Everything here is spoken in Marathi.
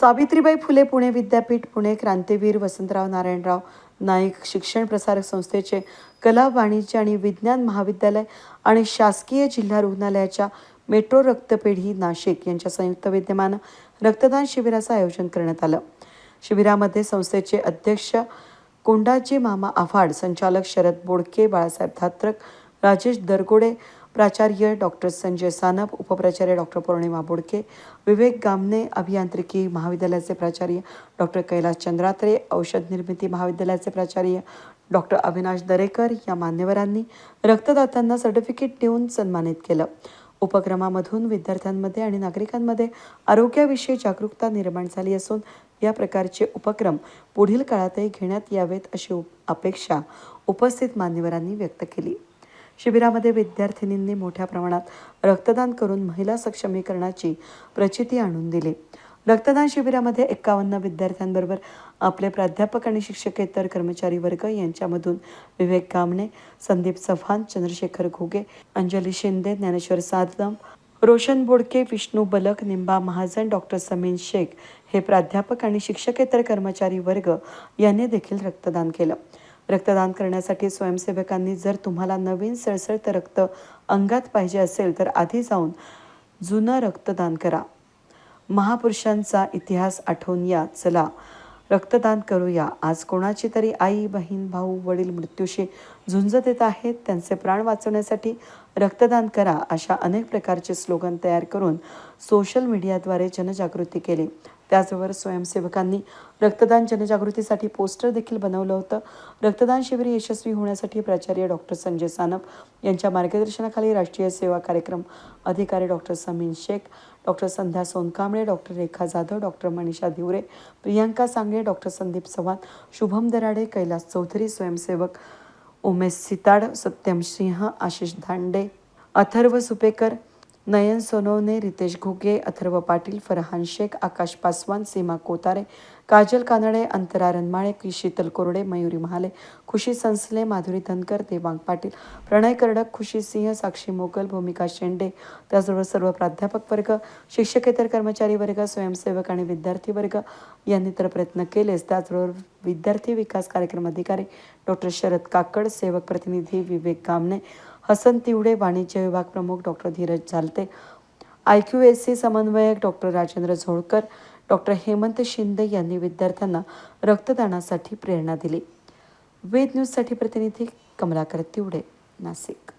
सावित्रीबाई फुले पुणे विद्यापीठ पुणे क्रांतीवीर वसंतराव नारायणराव नाईक शिक्षण प्रसारक संस्थेचे कला वाणिज्य आणि विज्ञान महाविद्यालय आणि शासकीय जिल्हा रुग्णालयाच्या मेट्रो रक्तपेढी नाशिक यांच्या संयुक्त विद्यमानं रक्तदान शिबिराचं आयोजन करण्यात आलं. शिबिरामध्ये संस्थेचे अध्यक्ष कोंडाजी मामा आव्हाड संचालक शरद बोडके बाळासाहेब धात्रक राजेश दरगोडे प्राचार्य डॉक्टर संजय सानप उपप्राचार्य डॉक्टर पौर्णिमा बोडके विवेक गामने अभियांत्रिकी महाविद्यालयाचे प्राचार्य डॉक्टर कैलास चंद्रात्रे औषध निर्मिती महाविद्यालयाचे प्राचार्य डॉक्टर अविनाश दरेकर या मान्यवरांनी रक्तदात्यांना सर्टिफिकेट देऊन सन्मानित केलं. उपक्रमामधून विद्यार्थ्यांमध्ये आणि नागरिकांमध्ये आरोग्याविषयी जागरूकता निर्माण झाली असून या प्रकारचे उपक्रम पुढील काळातही घेण्यात यावेत अशी उप- अपेक्षा उपस्थित मान्यवरांनी व्यक्त केली. शिबिरामध्ये विद्यार्थिनींनी मोठ्या प्रमाणात रक्तदान करून महिला सक्षमीकरणाची प्रचिती आणून दिली. रक्तदान शिबिरामध्ये एक्कावन्न विद्यार्थ्यांबरोबर आपले प्राध्यापक आणि शिक्षकेतर कर्मचारी वर्ग यांच्यामधून विवेक कामणे संदीप चव्हाण चंद्रशेखर घोगे अंजली शिंदे ज्ञानेश्वर सादम रोशन बोडके विष्णू बलक निंबा महाजन डॉक्टर समीन शेख हे प्राध्यापक आणि शिक्षकेतर कर्मचारी वर्ग यांनी देखील रक्तदान केलं. रक्तदान करण्यासाठी स्वयंसेवकांनी जर तुम्हाला नवीन सळसळतं रक्त अंगात पाहिजे असेल तर आधी जाऊन जुनं रक्तदान करा. महापुरुषांचा इतिहास आठवून या. चला रक्तदान करूया. आज कोणाची तरी आई बहीण भाऊ वडील मृत्यूशी झुंज देत आहेत त्यांचे प्राण वाचवण्यासाठी रक्तदान करा अशा अनेक प्रकारचे स्लोगन तयार करून सोशल मीडियाद्वारे जनजागृती केली. त्याचबरोबर स्वयंसेवकांनी रक्तदान जनजागृतीसाठी पोस्टर देखील बनवलं होतं. रक्तदान शिबिर यशस्वी होण्यासाठी प्राचार्य डॉक्टर संजय सानप यांच्या मार्गदर्शनाखाली राष्ट्रीय सेवा कार्यक्रम अधिकारी doctor Samin Shaikh doctor Sandhya Sonkamble doctor Rekha Jadhav doctor Manisha Diware Priyanka Sangle doctor Sandeep Chavan Shubham Darade Kailas Chaudhari स्वयंसेवक उमेश सिताड सत्यम सिंह आशिष धांडे अथर्व सुपेकर नयन सोनवणे रितेश घुगे अथर्व पाटील फरहान शेख आकाश पासवान सीमा कोतारे काजल कानडे अंतरा रनमाळे शीतल कोरडे मयुरी महाले खुशी संसले माधुरी धनकर देवांग पाटील प्रणय कर्डक खुशी सिंह साक्षी मोगल भूमिका शेंडे त्याचबरोबर सर्व प्राध्यापक वर्ग शिक्षकेतर कर्मचारी वर्ग स्वयंसेवक आणि विद्यार्थी वर्ग यांनी तर प्रयत्न केलेच. त्याचबरोबर विद्यार्थी विकास कार्यक्रम अधिकारी डॉक्टर शरद काकड सेवक प्रतिनिधी विवेक गामणे हसन तिवडे वाणिज्य विभाग प्रमुख डॉक्टर धीरज झालते. आय क्यू एस सी समन्वयक डॉक्टर राजेंद्र झोळकर डॉक्टर हेमंत शिंदे यांनी विद्यार्थ्यांना रक्तदानासाठी प्रेरणा दिली. वेद न्यूजसाठी प्रतिनिधी कमलाकर तिवडे नाशिक.